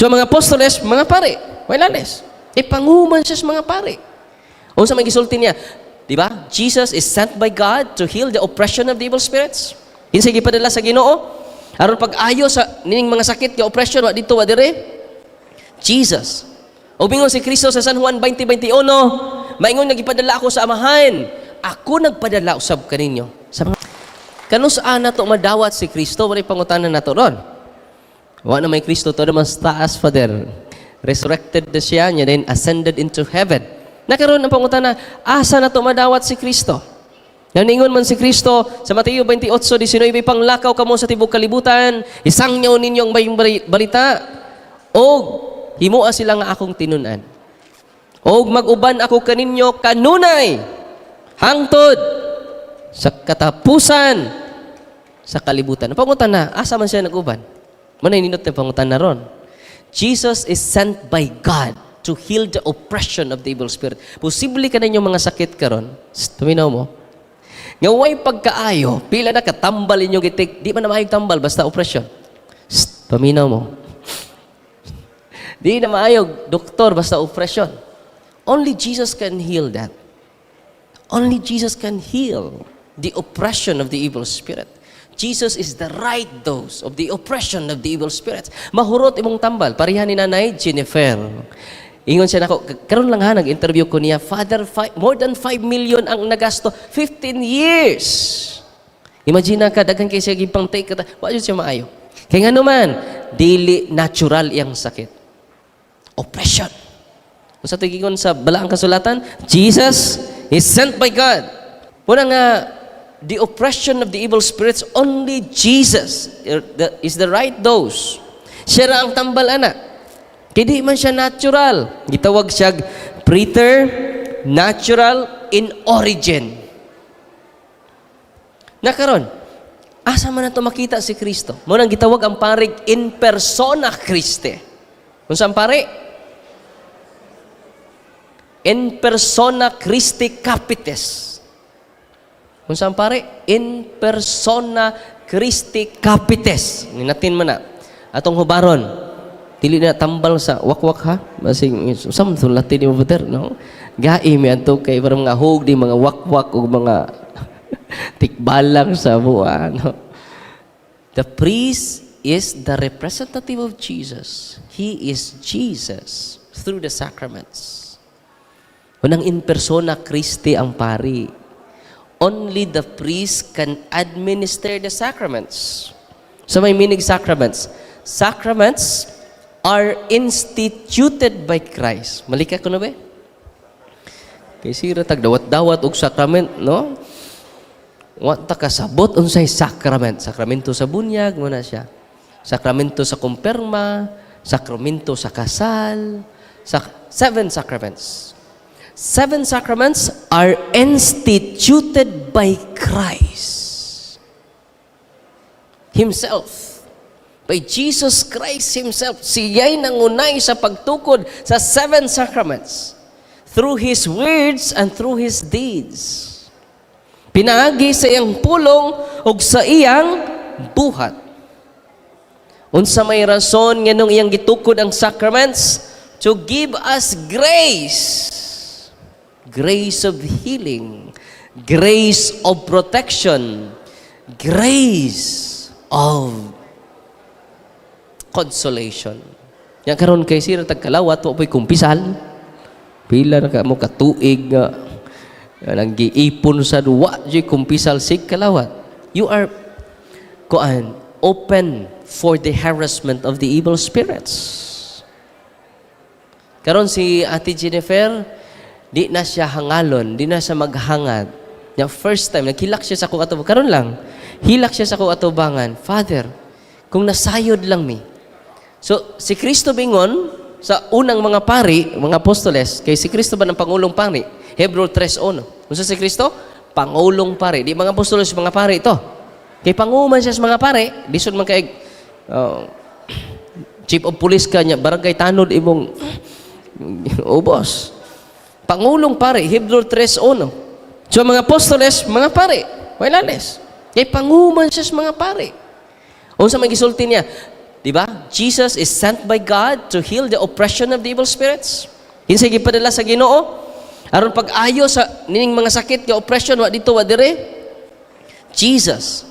So mga apostoles, mga pare, wala less. E panguman siya sa mga pare. O sa may gisulti niya, di ba? Jesus is sent by God to heal the oppression of the evil spirits. Kinsa gipadala sa Ginoo aron pag-ayo sa nining mga sakit nga oppression wa dito wa dire. Jesus. O si Kristo sa San Juan 20:21, maingon nga gipadala ako sa amahan. Ako nagpadala usab kaninyo. Sa mga Kano saan na to madawat si Kristo? Wala pangutanan na to ron. Wa na may Kristo to mas taas Father. Resurrected na siya, niya then ascended into heaven. Nakaroon ng pangutana, asa na to madawat si Kristo? Naningon man si Kristo sa Mateo 28:19, panglakaw kamo sa tibok kalibutan, isang nyaw ninyong bali- balita, o himua sila nga akong tinunan. O mag-uban ako kaninyo kanunay, hangtod, sa katapusan, sa kalibutan. Pangutan na, asa man siya nag-uban? Manay ninot na pangutan na ron. Jesus is sent by God to heal the oppression of the evil spirit. Posible ka na mga sakit karon. Tuminaw mo. Nga way pagkaayo, pila na katambal inyo gitik, di man na maayong tambal, basta oppression. Shh, paminaw mo. di na maayog, doktor, basta oppression. Only Jesus can heal that. Only Jesus can heal the oppression of the evil spirit. Jesus is the right dose of the oppression of the evil spirits. Mahurot imong tambal. Parihan ni Nanay Jennifer. Ingon siya nako, karon lang ha, nag-interview ko niya, Father, fi- more than 5 million ang nagasto, 15 years. Imagine ka, daghan kay siya gipang take ka, wa siya maayo. Kaya nga naman, dili natural iyang sakit. Oppression. Kung sa tigingon sa balaang kasulatan, Jesus is sent by God. Muna nga, the oppression of the evil spirits, only Jesus is the right dose. Siya ra ang tambal ana. Kaya di man siya natural. Gitawag siya preternatural in origin. Nakaron, asa man na makita si Kristo? Muna gitawag ang parig in persona Christi. Kung saan pare? In persona Christi Capitis. Kung saan pare? In persona Christi Capitis. Ninatin mo na. Atong hubaron. Dili na tambal sa wakwak ha. Basing samto latin mo buter no. Gai mi adto kay para mga hug di mga wakwak ug mga tikbalang sa buwa no. The priest is the representative of Jesus. He is Jesus through the sacraments. Unang in persona Christi ang pari. Only the priest can administer the sacraments. So may meaning sacraments. Sacraments are instituted by Christ. Malika ko na ba? Kay sira tag dawat-dawat og sakrament, no? Wa ta kasabot unsay sakrament. Sakramento sa bunyag mo na siya. Sakramento sa kumpirma, sakramento sa kasal, sak seven sacraments. Seven sacraments are instituted by Christ Himself. By Jesus Christ Himself. Siya'y nangunay sa pagtukod sa seven sacraments through His words and through His deeds. Pinaagi sa iyang pulong ug sa iyang buhat. Unsa may rason nga nung iyang gitukod ang sacraments to give us grace. Grace of healing, grace of protection, grace of consolation. Yan karon kay sira tagkalawat wa po'y kumpisal. Pila na ka mo katuig nga nang giipon sa duwa di kumpisal sig kalawat. You are kuan open for the harassment of the evil spirits. Karon si Ate Jennifer, di na siya hangalon, di na siya maghangad. Yung first time, naghilak siya sa kong atubangan. Karon lang, hilak siya sa kong atubangan. Father, kung nasayod lang mi. So, si Kristo bingon, sa unang mga pari, mga apostoles, kay si Kristo ba ng Pangulong Pari? Hebrew 3.1. Kung si Kristo, Pangulong Pari. Di mga apostoles, mga pari ito. Kay panguman siya sa mga pari, disod man kay uh, chief of police ka niya, barangay tanod imong ubos. Pangulong pare, Hebrew 3.1. So mga apostoles, mga pare, wala less. Kay panguman siya sa mga pare. O sa magisulti niya, Di ba? Jesus is sent by God to heal the oppression of the evil spirits. Kinsa gipadala sa Ginoo aron pag-ayo sa nining mga sakit nga oppression wa dito wa dire. Jesus.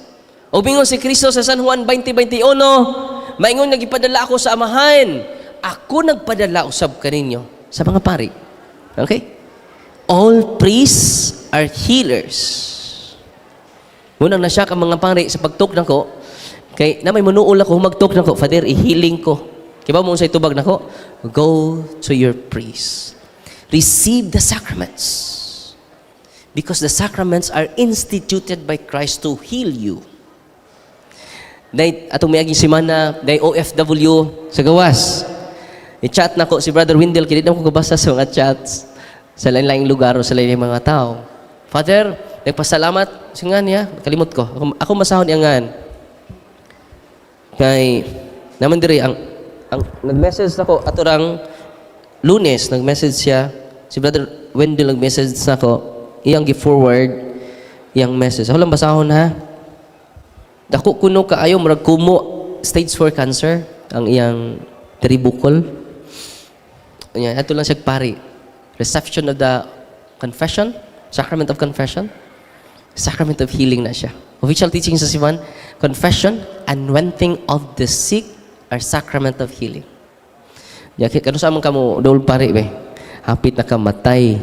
O bingon si Kristo sa San Juan 20:21, maingon nga gipadala ako sa amahan. Ako nagpadala usab kaninyo sa mga pari. Okay? All priests are healers. Unang na siya ka mga pari sa pagtuk nako, kay na may manuol ako humagtok nako, Father, i-healing ko. Kaya ba mo sa itubag nako? Go to your priest. Receive the sacraments. Because the sacraments are instituted by Christ to heal you. Day atong miaging semana, day OFW sa gawas. I-chat nako si Brother Windel, kaya ko kabasa sa mga chats sa lain-laing lugar o sa lain mga tao. Father, nagpasalamat sa nga niya, kalimot ko. Ako, ako masahon niya ngan. Kay, naman diri, ang, ang nag-message ako, ato rang lunes, nag-message siya, si Brother Wendell nag-message sa ako, iyang gi-forward, iyang message. Ako lang basahon ha. Dako kuno kaayo murag kumo stage 4 cancer ang iyang tribukol. Yan, ato lang siya pari. Reception of the confession, sacrament of confession, sacrament of healing na siya. Official teaching sa Siman, confession, anointing of the sick are sacrament of healing. Ya, kaya kano sa among kamo dol pare be. Hapit na kamatay.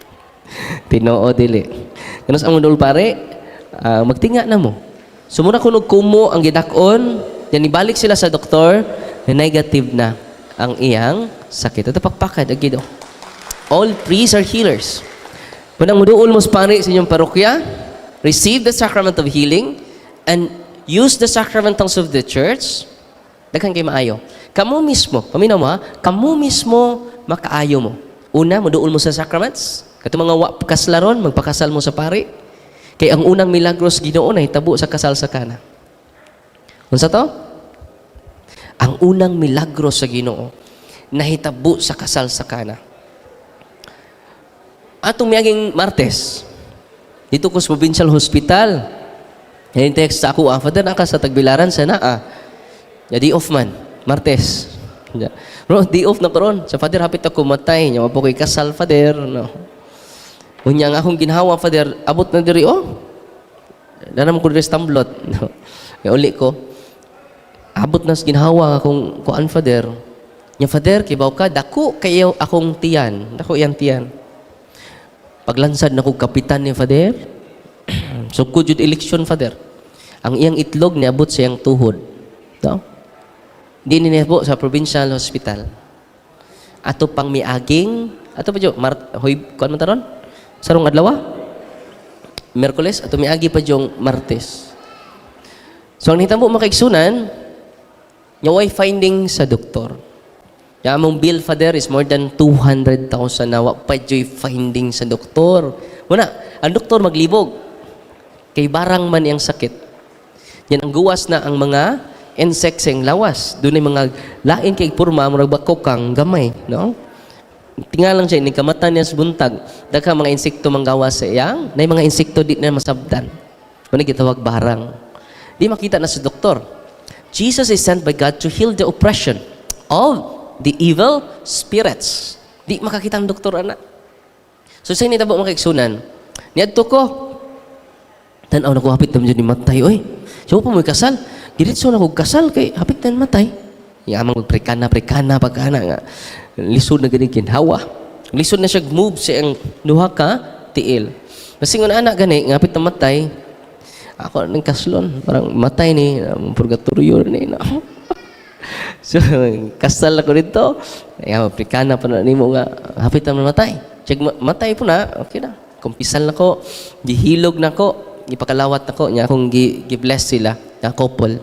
Tinoo dili. Kano sa among dol pare, ah, magtinga na mo. Sumuna kunog kumo ang gidakon, yan ibalik sila sa doktor, negative na ang iyang sakit. Ito pakpakad agido. All priests are healers. Punang muduol mo sa inyong parokya, receive the sacrament of healing, and use the sacramentals of the church, daghan kay maayo. Kamu mismo, paminaw mo ha, kamu mismo makaayo mo. Una, muduol mo sa sacraments. Kato mga wa kaslaron, magpakasal mo sa pari. Kay ang unang milagros Ginoo na hitabo sa kasal sa kana. Unsa to? Ang unang milagros sa Ginoo nahitabo sa kasal sa kana. Atong miyaging Martes, dito ko sa provincial hospital, yung text sa ako, ah, Father, naka sa tagbilaran sa naa. Ya, di off man, Martes. Bro, di off na karon. Sa Father, hapit ako matay. Nya, mapo ko'y kasal, Father. No. Unya nga akong ginhawa, Father, abot na diri, oh. Danam ko diri stamblot. No. Kaya uli ko, abot na ginhawa akong kuan, Father. Nya, Father, kibaw ka, dako kayo akong tiyan. Dako yan tiyan. Paglansad na ko kapitan ni Father, so kujud election Father. Ang iyang itlog niabot sa iyang tuhod. No? Di ni po sa provincial hospital. Ato pang miaging, ato pa jo, Mart, hoy, kuan man taron? Sarong adlaw? Merkules, ato miagi pa jong Martes. So ang nitabo makaigsunan, yung way finding sa doktor. Yung among bill, Father, is more than 200,000 na wa finding sa doktor. Muna, ang doktor maglibog. Kay barang man yung sakit. Yan ang guwas na ang mga insects yung lawas. Doon ay mga lain kay purma, murag bakok kang gamay. No? Tingalang siya, ni kamatan niya sa buntag. Dagka mga insekto manggawas sa iyang, na mga insekto di na masabdan. Muna gitawag barang. Di makita na sa doktor. Jesus is sent by God to heal the oppression of the evil spirits. Di makakita ang doktor, anak. So, sa initabo mga kaigsunan, niadto ko, tanaw na ko hapit naman ni matay, oy. So, pa mo kasal. Diretso na ko kasal kay hapit na matay. Yamang magprekana, prekana, pagkana nga. Lisod na gani kinhawa. Lisod na siya move sa ang duha ka tiil. Kasi nga anak gani, nga hapit na matay, ako nang kaslon, parang matay ni, um, purgatorio ni na. So, kasal ako dito. Ay, Afrikana pa na nimo nga, hapit na matay. Check, ma- matay po na, okay na. Kumpisal na ko, gihilog na ko, ipakalawat na ko, niya akong gi- gi-bless sila, na couple.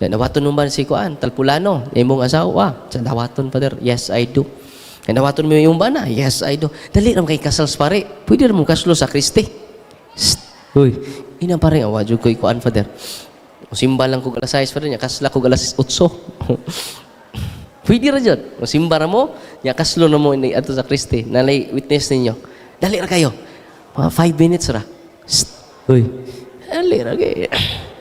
Kaya nawaton ba si Kuan, Talpulano, imong asawa, sa dawaton pa der, yes, I do. Kaya nawaton mo yung bana, yes, I do. Dali naman kay kasal sa pare, pwede naman kaslo sa Kristi. Uy, ina pare, awa, jud ko ikuan, Father. Simba lang ko alas 6 pa rin, kasla ko alas 8. Pwede ra. O simba ra mo, nya kaslo na mo ni ato sa Kristi. Nalay witness ninyo. Dali ra kayo. Mga 5 minutes ra. Uy, dali ra kayo.